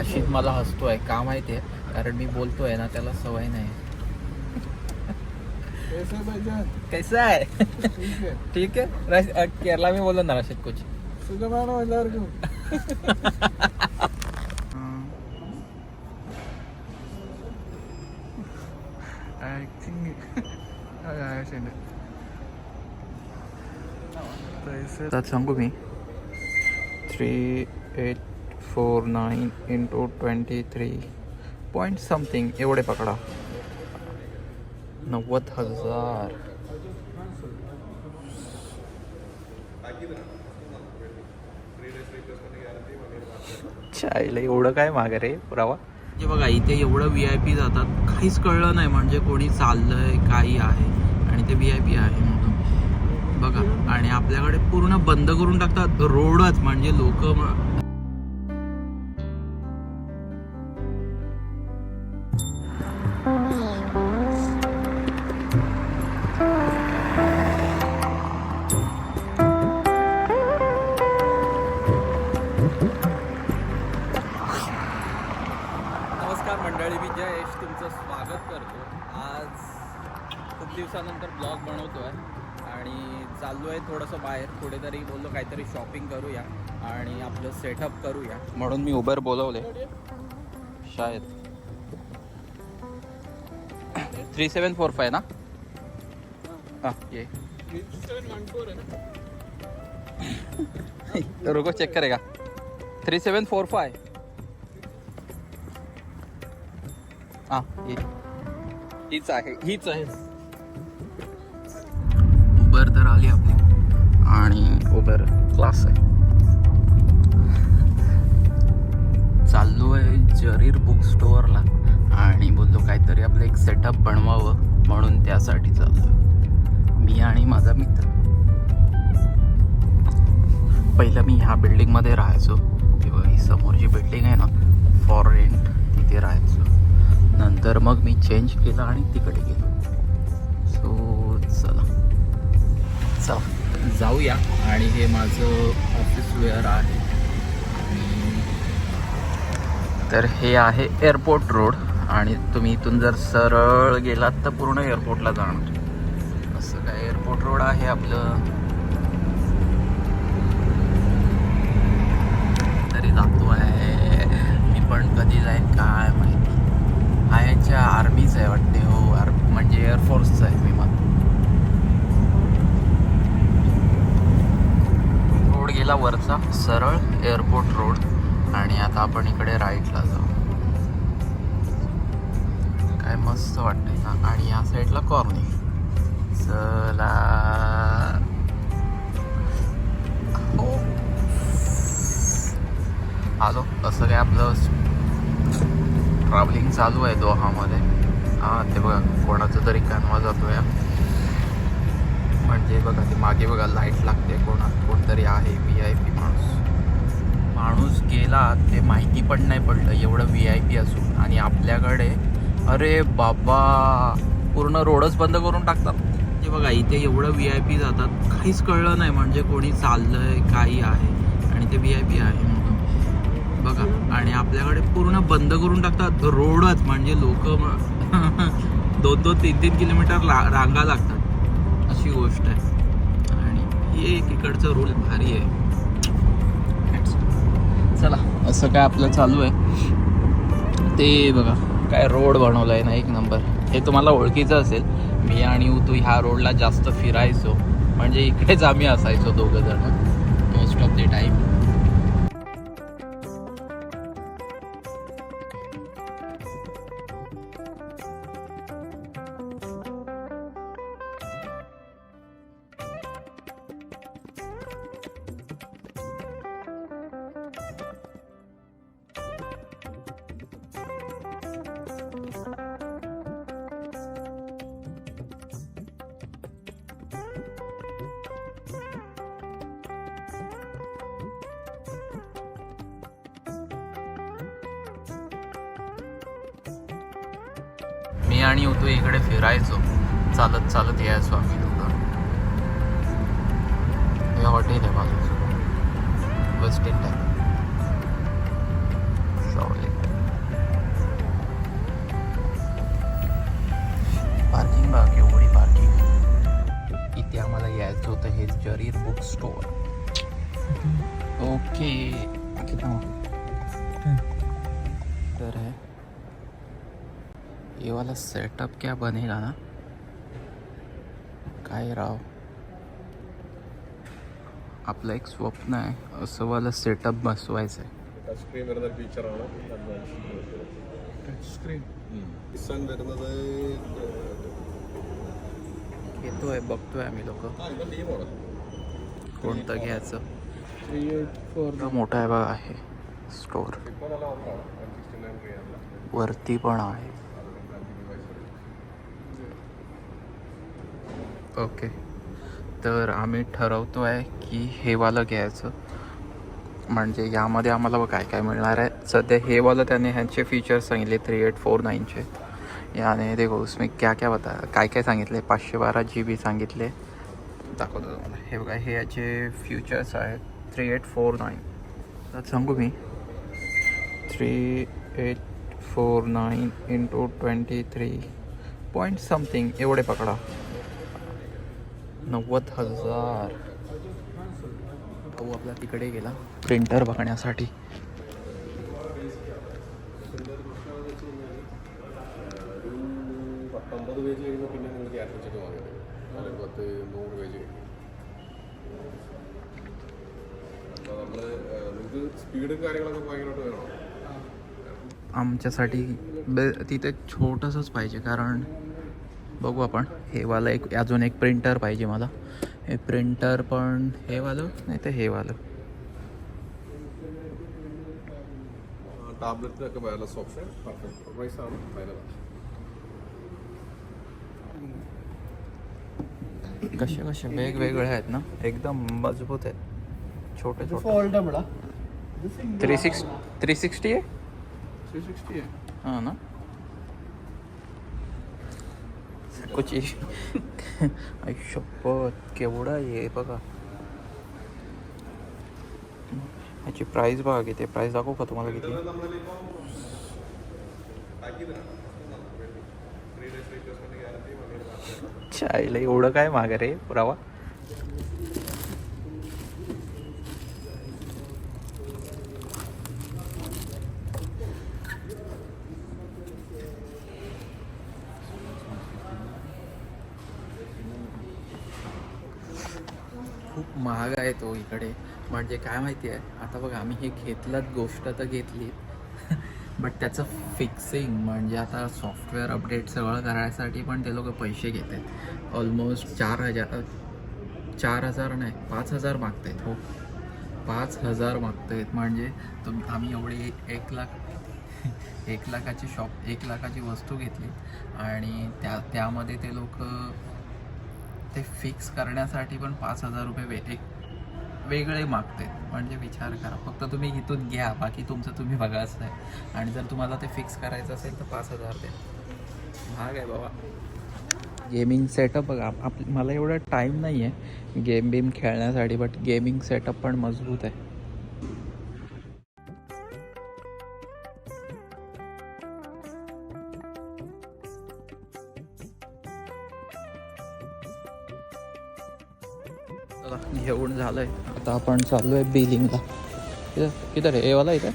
आशित मला हसतोय का माहितीये? कारण मी बोलतोय ना त्याला सवय नाही. कैसा आहे ठीक आहे केरला मी बोललो ना राशीद कुछ. सांगू मी. Three eight four nine into twenty three point something एवढे पकडा. नव्वद हजार. चायला एवढं काय माग रे पुरावा जे बघा इथे एवढं व्ही आय पी जातात. काहीच कळलं नाही म्हणजे कोणी चाललंय काही आहे. आणि ते व्ही आय पी आहे म्हणून. बघा आणि आपल्याकडे पूर्ण बंद करून टाकतात. रोडच म्हणजे लोक थोडंसं बाहेर कुठेतरी बोललो काहीतरी शॉपिंग करूया आणि आपलं सेटअप करूया. म्हणून मी उबर बोलवले. शायद थ्री सेवन फोर फाय ना? हां ये. रुको चेक करेगा. थ्री सेवन फोर फाय हां ये. हीच आहे हीच आहे. उबर तर आली आपली. आणि उबर क्लास आहे. चाललो आहे जरीर बुक स्टोअरला आणि बोललो काहीतरी आपलं एक सेटअप बनवावं म्हणून त्यासाठी चाललो मी आणि माझा मित्र. पहिलं मी ह्या बिल्डिंगमध्ये राहायचो. किंवा ही समोरची बिल्डिंग आहे ना फॉर रेंट तिथे राहायचो. नंतर मग मी चेंज केलं आणि तिकडे गेलो. सो चला. चला. जाऊया आणि हे माझं ऑफिस वेअर आहे. तर हे आहे एअरपोर्ट रोड आणि तुम्ही इथून जर सरळ गेलात तर पूर्ण एअरपोर्टला जाणार. असं काय एअरपोर्ट रोड आहे आपलं? तरी जातो आहे. मी पण कधी जाईन काय माहिती. हा यांच्या आहे वाटते हो. आर्मी म्हणजे एअरफोर्सचं आहे विमान रोड गेला वरचा सरळ एअरपोर्ट रोड आणि आता आपण इकडे राईटला जाऊ. काय मस्त वाटतंय ना? आणि या साईडला कॉर्निंग चला. हो. आलो. असं काय आपलं ट्रॅव्हलिंग चालू आहे दोहामध्ये हां ते बघा कोणाचं तरी कानवा जातो या म्हणजे बघा ते मागे बघा लाइट लागते कोणा कोणतरी आहे व्ही आय पी माणूस. माणूस गेला ते माहिती पण नाही पडलं एवढं व्ही आय पी असून. आणि आपल्याकडे अरे बाबा पूर्ण रोडच बंद करून टाकतात. हे बघा इथे एवढं व्ही आय पी जातात. काहीच कळलं नाही म्हणजे कोणी चाललंय काही आहे. आणि ते व्ही आय पी आहे म्हणून. बघा आणि आपल्याकडे पूर्ण बंद करून टाकतात. रोडच म्हणजे लोक दोन दोन तीन तीन किलोमीटर ला रांगा लागतात. अशी गोष्ट आहे. आणि हे एक इकडचं रूल भारी आहे. चला असं काय आपलं चालू आहे. ते बघा काय रोड बनवला आहे ना एक नंबर हे तुम्हाला ओळखीचं असेल. मी आणि तू ह्या रोडला जास्त फिरायचो. म्हणजे इकडेच आम्ही असायचो दोघं जण. मोस्ट ऑफ द टाईम मी आणि होतो इकडे फिरायचो. चालत चालत यायचो आम्ही दोघं. हे हॉटेल आहे माझं. बस स्टँड आहे पार्किंग बघा केवढी पार्किंग इथे आम्हाला यायचं होतं हे जरीर बुक स्टोअर ओके तर आहे ये वाला सेटअप क्या बनेगा ना काय राव आपलं एक स्वप्न आहे असं वाला सेटअप बसवायचं आहे ടച്ച് സ്ക്രീൻ വരുന്ന ഒരു ഫീച്ചറാണ് ടച്ച് സ്ക്രീൻ നിസാൻ വരുന്നത് घेतोय बघतोय आम्ही लोक ആ ഇപ്പം ഈ മോഡൽ कोणतं घ्यायचं ത്രീ എയ്റ്റ് ഫോർ इतका मोठा आहे बघा आहे स्टोर ഇപ്പോൾ നല്ല ഓഫറാണ് വൺ സിക്സ്റ്റി നയൻ റിയാലിൽ वरती पण आहे ओके. तर आम्ही ठरवतो आहे की हेवालं घ्यायचं. म्हणजे यामध्ये आम्हाला काय काय मिळणार आहे. सध्या हेवालं त्याने ह्यांचे फीचर्स सांगितले थ्री एट फोर नाईनचे याने देखो उसमें क्या क्या बता काय काय सांगितले पाचशे बारा जी बी सांगितले. दाखवतो तुम्हाला. हे बघा हे याचे फ्युचर्स आहेत थ्री एट फोर नाईन तर सांगू मी. Three eight four nine into twenty three point something एवढे पकडा. नव्वद हजार. तो आपला तिकडे गेला. प्रिंटर बघण्यासाठी. आमच्यासाठी तिथे छोटंसंच पाहिजे कारण बघू आपण. हेवालं एक अजून एक प्रिंटर पाहिजे मला. हे प्रिंटर पण हेवालं नाही तर हेवालं कसे कसे वेगवेगळे आहेत ना? एकदम मजबूत आहेत. छोटे छोटे. थ्री सिक्स थ्री सिक्स्टी आहे? थ्री सिक्स्टी आहे. हां ना? कुछ आयुष्यपत केवढा आहे बघा. ह्याची प्राईस बघा किती प्राईस दाखवू का तुम्हाला किती? चायला एवढं काय माग रे पुरावा? महाग आहे तो इकडे. म्हणजे काय माहिती आहे? आता बघा आम्ही हे घेतलं गोष्ट तर घेतली. बट त्याचं फिक्सिंग म्हणजे आता सॉफ्टवेअर अपडेट सगळं करायसाठी पण ते लोक पैसे घेत आहेत ऑलमोस्ट चार हजार चार हजार नाही पाच हजार मागत आहेत हो. पाच हजार मागत आहेत म्हणजे तुम आम्ही एवढी एक लाख एक लाखाची शॉप एक लाखाची वस्तू घेतली. आणि त्या त्यामध्ये ते लोक ते फिक्स करण्यासाठी पण पाच हजार रुपये वे एक वेगळे मागते. म्हणजे विचार करा. फक्त तुम्ही इथून घ्या. बाकी तुमचं तुम्ही बघा असं आहे आणि जर तुम्हाला ते फिक्स करायचं असेल तर पाच हजार द्या. महाग आहे बाबा. गेमिंग सेटअप बघा. आप आप- मला एवढा टाईम नाही आहे गेम बीम खेळण्यासाठी बट गेमिंग सेटअप पण मजबूत आहे. चला, घेऊन झालंय. आता आपण चाललो आहे बिलिंगला किधर किधर आहे एवाला इथे.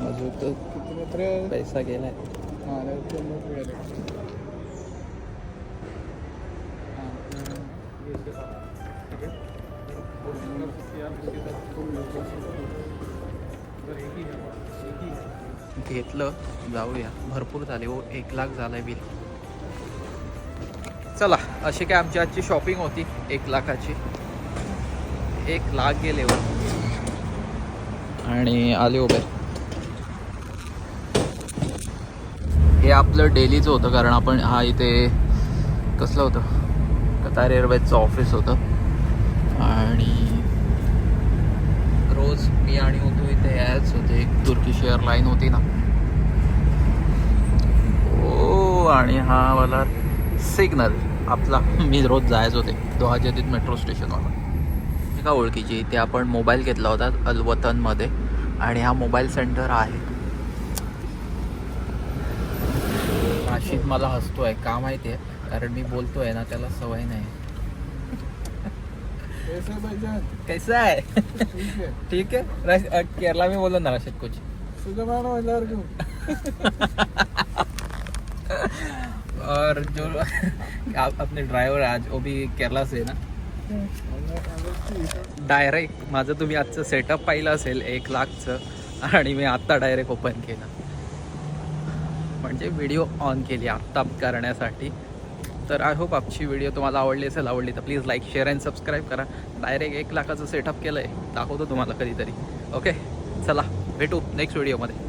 अजून मित्र पैसा गेलाय. घेतलं जाऊया. भरपूर झाले हो एक लाख झालाय बिल. चला अशी काय आमची आजची शॉपिंग होती एक लाखाची. एक लाख गेले हो. आणि आले उभे. हे आपलं डेलीचं होतं कारण आपण हा इथे कसलं होतं? कतार एअरवेजचं ऑफिस होतं. आणि रोज मी आणि होतो इथे यायच होते. एक तुर्किश एअरलाईन होती ना. ओ आणि हा मला सिग्नल आपला. मी रोज जायच होते. दोहा मेट्रो स्टेशनवाला एका ओळखीची. इथे आपण मोबाईल घेतला होता अलवतनमध्ये. आणि हा मोबाईल सेंटर आहे. राशीद मला हसतोय का माहिती आहे कारण मी बोलतोय ना त्याला सवय नाही. कैसे भाईजान कैसा आहे ठीक है। है? अ, केरला में बोलो ना राशिद कुछ. क्यों और जो आप अपने ड्रायव्हर आज वो भी केरला से ना? डायरेक्ट माझं तुम्ही आजचं सेटअप पाहिलं असेल एक लाखचं आणि मी आत्ता डायरेक्ट ओपन केलं. म्हणजे व्हिडिओ ऑन केली आत्ता करण्यासाठी. तर आय होप आपची व्हिडिओ तुम्हाला आवडली असेल आवडली तर please like share and subscribe करा. डायरेक्ट एक लाखाचं सेटअप केलं आहे दाखवतो तुम्हाला कधीतरी. ओके चला भेटू नेक्स्ट व्हिडिओमध्ये